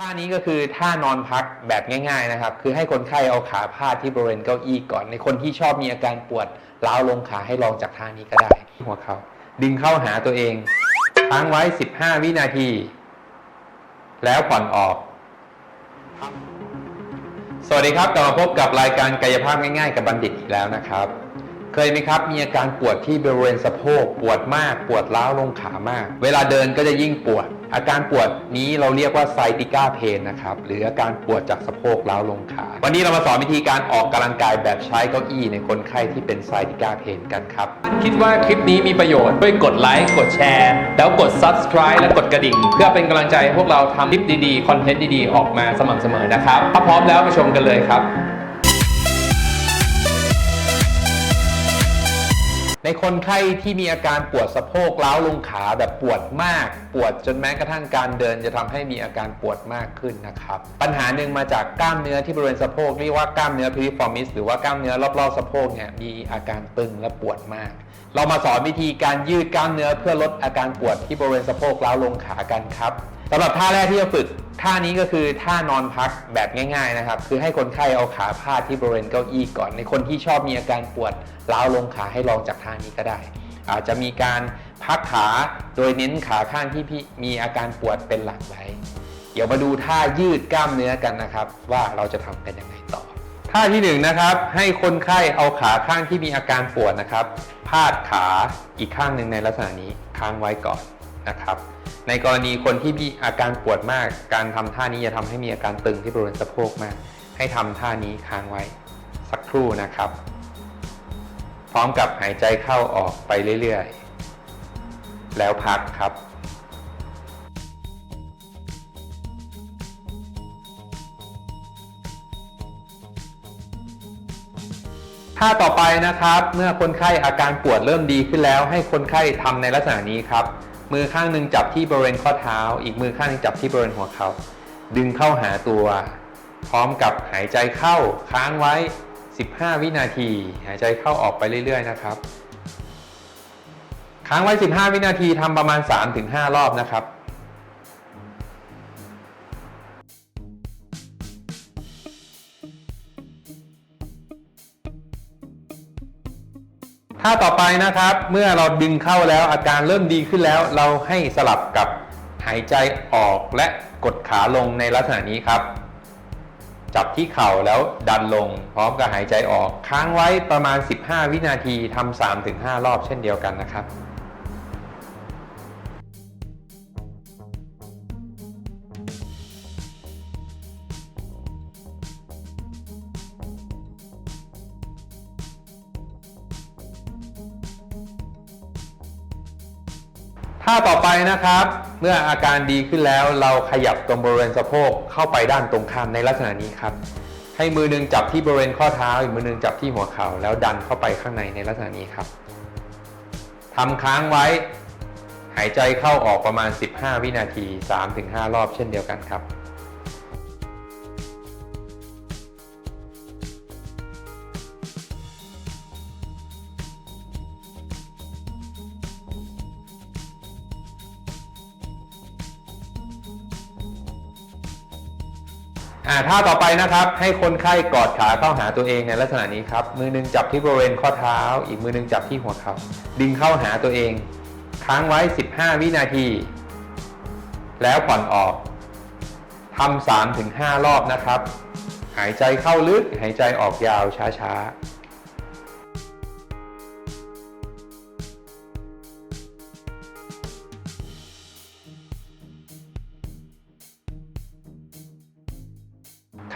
ท่านี้ก็คือท่านอนพักแบบง่าย ๆนะครับ คือให้คนไข้เอาขาพาดที่บริเวณเก้าอี้ก่อน ในคนที่ชอบมีอาการปวดล้าวลงขาให้ลองจากท่านี้ก็ได้ หัวเขาดึงเข้าหาตัวเองค้างไว้ 15 วินาที แล้วผ่อนออก สวัสดีครับกลับมาพบกับรายการกายภาพง่าย ๆ กับบัณฑิตอีกแล้วนะครับ เคยไหมครับมีอาการปวดที่บริเวณสะโพกปวดมาก ปวดร้าวลงขามาก เวลาเดินก็จะยิ่งปวด อาการปวดนี้เราเรียกว่าไซติก้าเพนนะครับ หรืออาการปวดจากสะโพกร้าวลงขา วันนี้เรามาสอนวิธีการออกกำลังกายแบบใช้เก้าอี้ในคนไข้ที่เป็นไซติก้าเพนกันครับ คิดว่าคลิปนี้มีประโยชน์ ช่วยกดไลค์ กดแชร์ แล้วกด subscribe และกดกระดิ่ง เพื่อเป็นกำลังใจให้พวกเราทำคลิปดีๆ คอนเทนต์ดีๆ ออกมาสม่ำเสมอนะครับ ถ้าพร้อมแล้วไปชมกันเลยครับ ในคนไข้ที่มีอาการปวดสะโพกล้าวลงขาแบบปวดมาก ปวดจนแม้กระทั่งการเดินจะทำให้มีอาการปวดมากขึ้นนะครับ ปัญหาหนึ่งมาจากกล้ามเนื้อที่บริเวณสะโพกเรียกว่ากล้ามเนื้อพิริฟอร์มิสหรือว่ากล้ามเนื้อรอบๆสะโพกเนี่ยมีอาการตึงและปวดมาก เรามาสอนวิธีการยืดกล้ามเนื้อเพื่อลดอาการปวดที่บริเวณสะโพกล้าวลงขากันครับ สำหรับท่าแรกที่จะฝึกท่านี้ก็คือท่านอนพักแบบง่าย ๆนะครับ คือให้คนไข้เอาขาพาดที่บริเวณเก้าอี้ก่อน ในคนที่ชอบมีอาการปวดล้าวลงขาให้ลองจากท่านี้ก็ได้ อาจจะมีการพักขาโดยเน้นขาข้างที่พี่มีอาการปวดเป็นหลักไว้ เดี๋ยวมาดูท่ายืดกล้ามเนื้อกันนะครับ ว่าเราจะทำกันยังไงต่อ ท่าที่หนึ่งนะครับให้คนไข้เอาขาข้างที่มีอาการปวดนะครับ พาดขาอีกข้างหนึ่งในลักษณะนี้ค้างไว้ก่อนนะครับ ในกรณีคนที่มีอาการปวดมาก การทำท่านี้จะทำให้มีอาการตึงที่บริเวณสะโพกมาก ให้ทำท่านี้ค้างไว้สักครู่นะครับ พร้อมกับหายใจเข้าออกไปเรื่อยๆ แล้วพักครับท่าต่อไปนะครับ เมื่อคนไข้อาการปวดเริ่มดีขึ้นแล้ว ให้คนไข้ทำในลักษณะนี้ครับ มือข้างหนึ่งจับที่บริเวณข้อเท้า อีกมือข้างหนึงจับที่บริเวณหัวเขาดึงเข้าหาตัว พร้อมกับหายใจเข้าค้างไว้ 15 วินาที หายใจเข้าออกไปเรื่อย ๆ นะครับ ค้างไว้ 15 วินาทีทำประมาณ 3-5 รอบนะครับาต่อไปนะครับ เมื่อเราดึงเข้าแล้วอาการเริ่มดีขึ้นแล้ว เราให้สลับกับหายใจออกและกดขาลงในลักษณะนี้ครับ จับที่เข่าแล้วดันลง พร้อมกับหายใจออก ค้างไว้ประมาณ 15 วินาทีทำ3-5 รอบเช่นเดียวกันนะครับ ท่าต่อไปนะครับ เมื่ออาการดีขึ้นแล้วเราขยับตรงบริเวณสะโพกเข้าไปด้านตรงข้ามในลักษณะนี้ครับ ให้มือหนึงจับที่บริเวณข้อเท้าอีกมือหนึงจับที่หัวเข่าแล้วดันเข้าไปข้างในในลักษณะนี้ครับทำค้างไว้ หายใจเข้าออกประมาณ 15 วินาที 3-5 รอบเช่นเดียวกันครับ อ่าท่าต่อไปนะครับให้คนไข้กอดขาเข้าหาตัวเองในลักษณะนี้ครับ มือหนึงจับที่บริเวณข้อเท้า อีกมือหนึงจับที่หัวเขา่าดึงเข้าหาตัวเอง ค้างไว้ 15 วินาที แล้วผ่อนออกทำ3ถึง5รอบนะครับ หายใจเข้าลึกหายใจออกยาวช้าๆ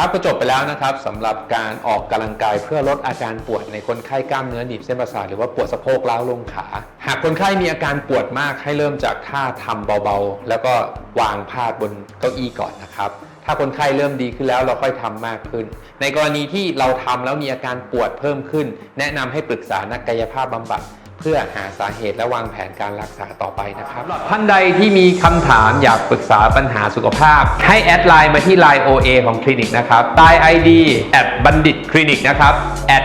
ครับก็จบไปแล้วนะครับสำหรับการออกกำลังกายเพื่อลดอาการปวดในคนไข้กล้ามเนื้อหนีบเส้นประสาทหรือว่าปวดสะโพกล้าวลงขา หากคนไข้มีอาการปวดมากให้เริ่มจากท่าทำเบาๆ แล้วก็วางพาดบนเก้าอี้ก่อนนะครับถ้าคนไข้เริ่มดีขึ้นแล้วเราค่อยทำมากขึ้น ในกรณีที่เราทำแล้วมีอาการปวดเพิ่มขึ้น แนะนำให้ปรึกษานักกายภาพบำบัด พื่อหาสาเหตุและวางแผนการรักษาต่อไปนะครับท่านใดที่มีคำถามอยากปรึกษาปัญหาสุขภาพ ให้แอดไลน์มาที่ไลน์ OA ของคลินิกนะครับใต้ ID แอดบัณฑิตคลินิกนะครับแอด